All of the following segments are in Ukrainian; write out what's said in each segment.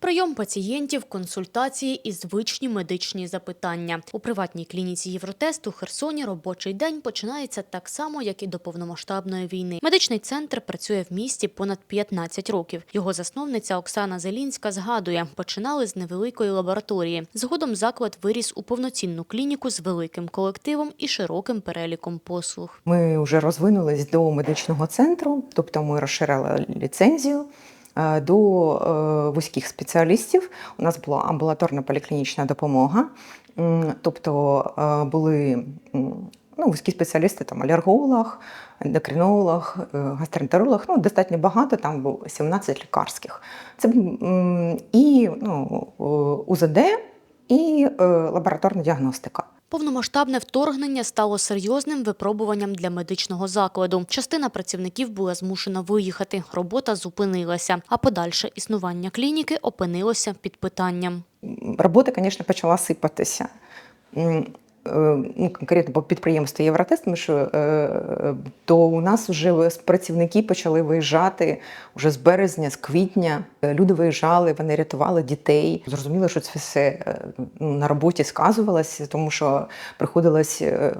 Прийом пацієнтів, консультації і звичні медичні запитання. У приватній клініці Євротест у Херсоні робочий день починається так само, як і до повномасштабної війни. Медичний центр працює в місті понад 15 років. Його засновниця Оксана Зелінська згадує, починали з невеликої лабораторії. Згодом заклад виріс у повноцінну клініку з великим колективом і широким переліком послуг. Ми вже розвинулись до медичного центру, тобто ми розширили ліцензію до е, вузьких спеціалістів. У нас була амбулаторна поліклінічна допомога, тобто е, були ну, вузькі спеціалісти, там алерголог, ендокринолог, е, гастроентеролог, ну, достатньо багато, там було 17 лікарських. Це і ну, е, УЗД, і е, лабораторна діагностика. Повномасштабне вторгнення стало серйозним випробуванням для медичного закладу. Частина працівників була змушена виїхати, робота зупинилася, а подальше існування клініки опинилося під питанням. робота, звісно, почала сипатися. Е, Ну, конкретно по підприємству Євротест, тому що е, то у нас вже працівники почали виїжджати вже з березня, з квітня. Е, Люди виїжджали, вони рятували дітей. Зрозуміло, що це все е, ну, на роботі сказувалося, тому що приходилось. е,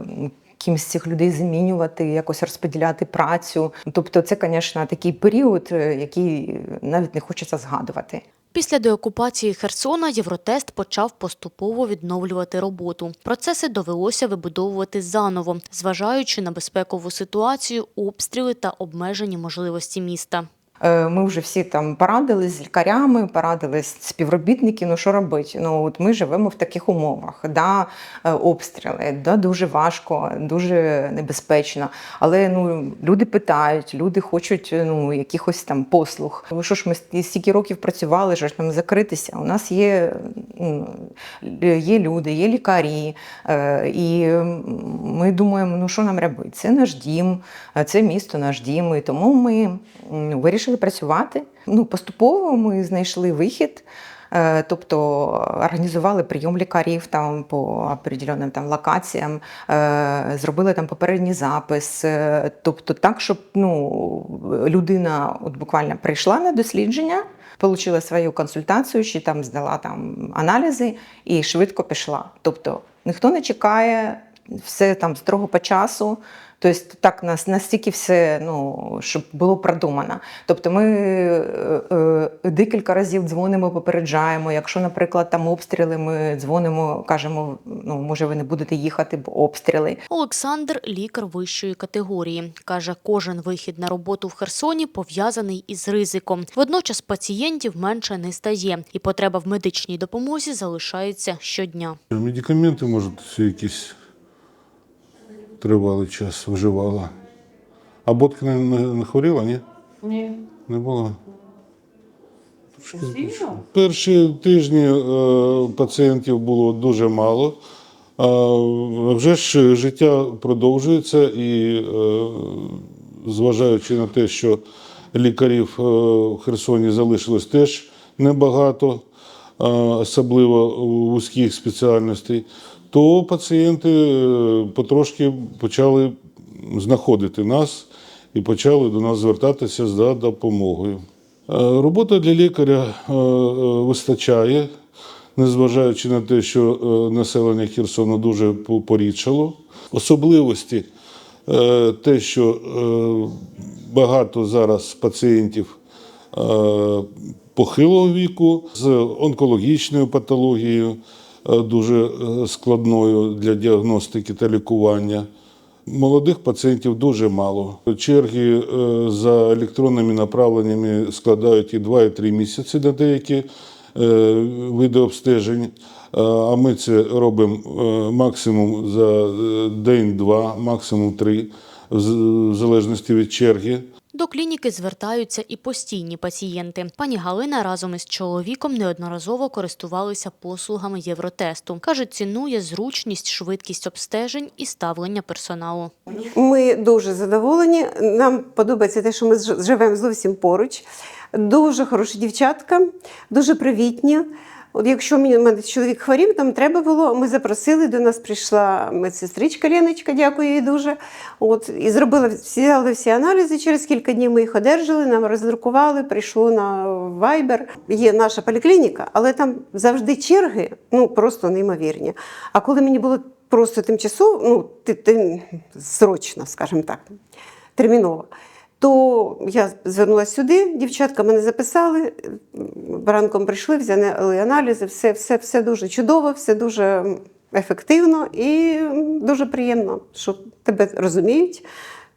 Кимсь цих людей замінювати, якось розподіляти працю. Тобто, це, звісно, такий період, е, який навіть не хочеться згадувати. Після деокупації Херсона Євротест почав поступово відновлювати роботу. Процеси довелося вибудовувати заново, зважаючи на безпекову ситуацію, обстріли та обмежені можливості міста. Е, Ми вже всі там порадились з лікарями, порадились з співробітників. Ну що робити? Ну от ми живемо в таких умовах. Да, е, обстріли, да, дуже важко, дуже небезпечно. Але ну люди питають, люди хочуть ну якихось там послуг. Ну, Що ж ми стільки років працювали, що ж нам закритися? У нас є, ну, є люди, є лікарі, е, і ми думаємо, ну що нам робити? Це наш дім, це місто наш дім. І тому ми м, вирішили працювати. Ну, поступово ми знайшли вихід. Е, Тобто організували прийом лікарів там по определеним там локаціям, е, зробили там попередній запис. Е, Тобто, так, щоб ну, людина от буквально прийшла на дослідження, отримала свою консультацію, чи там здала там аналізи і швидко пішла. Тобто ніхто не чекає, все там строго по часу. Тобто так нас настільки все, ну щоб було продумано. Тобто ми е, е, декілька разів дзвонимо, попереджаємо. Якщо, наприклад, там обстріли, ми дзвонимо, кажемо, ну може ви не будете їхати, бо обстріли. Олександр лікар вищої категорії. Каже, кожен вихід на роботу в Херсоні пов'язаний із ризиком. Водночас пацієнтів менше не стає, і потреба в медичній допомозі залишається щодня. Медикаменти, може, якісь тривалий час вживала. А Ботка не, не, не хворіла, ні? Ні. Не було. Перші тижні е, пацієнтів було дуже мало. А вже ж життя продовжується і, е, зважаючи на те, що лікарів е, в Херсоні залишилось теж небагато, е, особливо вузьких спеціальностей, то пацієнти е, потрошки почали знаходити нас і почали до нас звертатися за допомогою. Е, Робота для лікаря е, вистачає, незважаючи на те, що населення Херсона дуже по- порідшало. Особливості те, що багато зараз пацієнтів похилого віку з онкологічною патологією, дуже е, складною для діагностики та лікування. Молодих пацієнтів дуже мало. Черги е, за електронними направленнями складають і 2, і 3 місяці на деякі е, види обстежень. Е, А ми це робимо е, максимум за е, день-два, максимум три, в з- залежності від черги. До клініки звертаються і постійні пацієнти. Пані Галина разом із чоловіком неодноразово користувалися послугами Євротесту. Каже, цінує зручність, швидкість обстежень і ставлення персоналу. Ми дуже задоволені. Нам подобається те, що ми живемо зовсім поруч. Дуже хороші дівчатка, дуже привітні. От якщо мене чоловік хворів, там треба було. Ми запросили, до нас прийшла медсестричка Леночка, дякую їй дуже. От, і зробила взяли всі аналізи. Через кілька днів ми їх одержали, нам роздрукували, прийшло на Viber. Є наша поліклініка, але там завжди черги, ну просто неймовірні. А коли мені було просто тимчасово, ну, ти, ти, срочно, скажімо так, терміново. То я звернулася сюди, дівчатка мене записали, ранком прийшли, взяли аналізи, все, все, все дуже чудово, все дуже ефективно і дуже приємно, що тебе розуміють,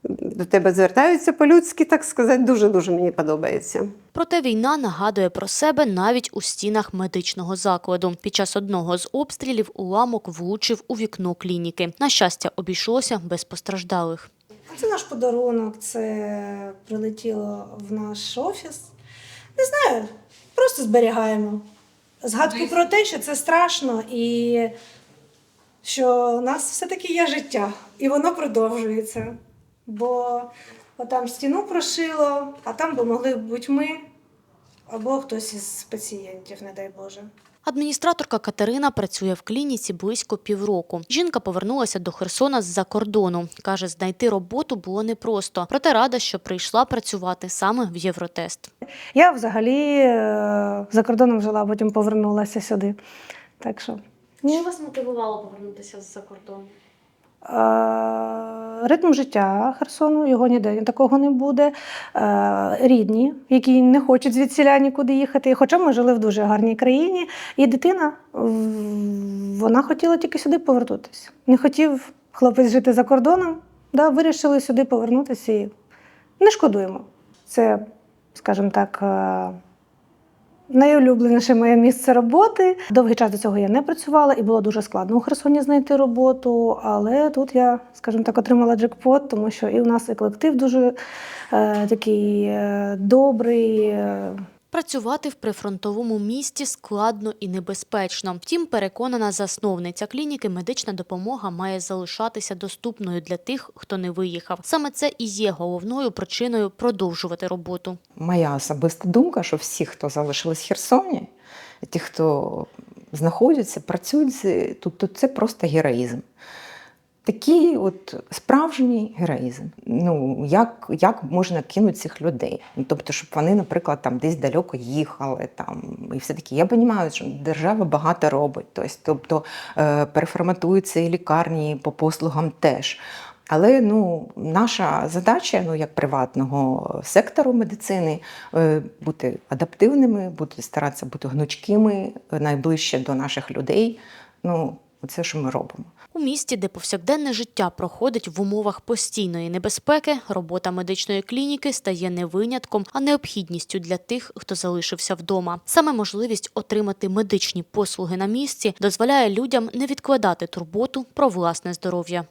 до тебе звертаються по-людськи, так сказати, дуже-дуже мені подобається. Проте війна нагадує про себе навіть у стінах медичного закладу. Під час одного з обстрілів уламок влучив у вікно клініки. На щастя, обійшлося без постраждалих. Це наш подарунок, це прилетіло в наш офіс. Не знаю, просто зберігаємо. Згадку про те, що це страшно і що у нас все-таки є життя, і воно продовжується. Бо там стіну прошило, а там би могли бути ми або хтось із пацієнтів, не дай Боже. Адміністраторка Катерина працює в клініці близько півроку. Жінка повернулася до Херсона з-за кордону. Каже, знайти роботу було непросто, проте рада, що прийшла працювати саме в Євротест. Я взагалі е, за кордоном жила, а потім повернулася сюди. Так що Що вас мотивувало повернутися з-за кордону? Е, Ритм життя Херсону, його ніде такого не буде. Е, Рідні, які не хочуть звідсіля нікуди їхати. Хоча ми жили в дуже гарній країні, і дитина вона хотіла тільки сюди повернутися. Не хотів хлопець жити за кордоном, да, вирішили сюди повернутися і не шкодуємо. Це, скажімо так, е, Найулюбленіше моє місце роботи. Довгий час до цього я не працювала, і було дуже складно у Херсоні знайти роботу. Але тут я, скажімо так, отримала джекпот, тому що і у нас і колектив дуже е, такий е, добрий. Е, Працювати в прифронтовому місті складно і небезпечно. Втім, переконана засновниця клініки, медична допомога має залишатися доступною для тих, хто не виїхав. Саме це і є головною причиною продовжувати роботу. Моя особиста думка, що всі, хто залишились в Херсоні, ті, хто знаходяться, працюють тут, тут це просто героїзм. Такий от справжній героїзм. Ну, як, як можна кинути цих людей? Ну, тобто, щоб вони, наприклад, там десь далеко їхали, там, і все таки. Я розумію, що держава багато робить. Тобто, тобто е, переформатуються і лікарні по послугам теж. Але ну, наша задача, ну як приватного сектору медицини, е, бути адаптивними, бути старатися бути гнучкими, найближче до наших людей. Ну, це що ми робимо. У місті, де повсякденне життя проходить в умовах постійної небезпеки, робота медичної клініки стає не винятком, а необхідністю для тих, хто залишився вдома. Саме можливість отримати медичні послуги на місці дозволяє людям не відкладати турботу про власне здоров'я.